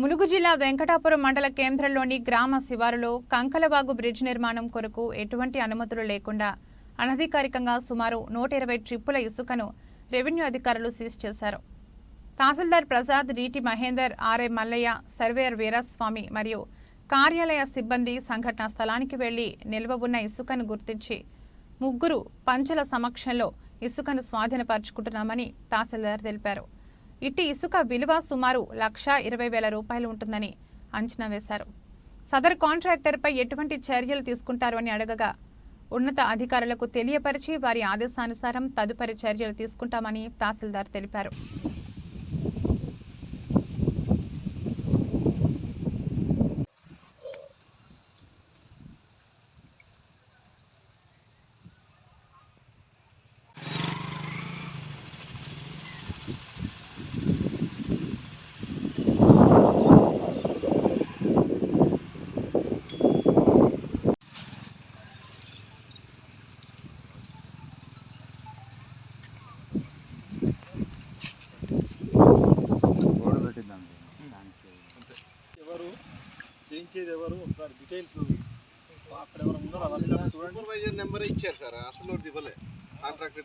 ములుగు జిల్లా వెంకటాపురం మండల కేంద్రంలోని గ్రామ శివారులో కంకలవాగు బ్రిడ్జ్ నిర్మాణం కొరకు ఎటువంటి అనుమతులు లేకుండా అనధికారికంగా సుమారు నూట ఇరవై ట్రిప్పుల ఇసుకను రెవెన్యూ అధికారులు సీజ్ చేశారు. తహసీల్దార్ Prasad రీటి Mahender R A Mallaiah surveyor Veeraswamy మరియు కార్యాలయ సిబ్బంది సంఘటనా స్థలానికి వెళ్ళి నిల్వ ఉన్న ఇసుకను గుర్తించి ముగ్గురు పంచల సమక్షంలో ఇసుకను స్వాధీనపరుచుకుంటున్నామని తహసీల్దార్ తెలిపారు. ఇట్టి ఇసుక విలువ సుమారు లక్ష ఇరవై వేల రూపాయలు ఉంటుందని అంచనా వేశారు. సదరు కాంట్రాక్టర్పై ఎటువంటి చర్యలు తీసుకుంటారని అడగగా ఉన్నత అధికారులకు తెలియపరిచి వారి ఆదేశానుసారం తదుపరి చర్యలు తీసుకుంటామని తహసీల్దార్ తెలిపారు. చేయించేది ఎవరు ఒకసారి డీటెయిల్స్ అక్కడ ఎవరు ఉన్నారో? అవన్నీ చూడండి. సూపర్వైజర్ నెంబర్ ఇచ్చారు సార్. అసలు ఇవ్వలే. కాంట్రాక్టర్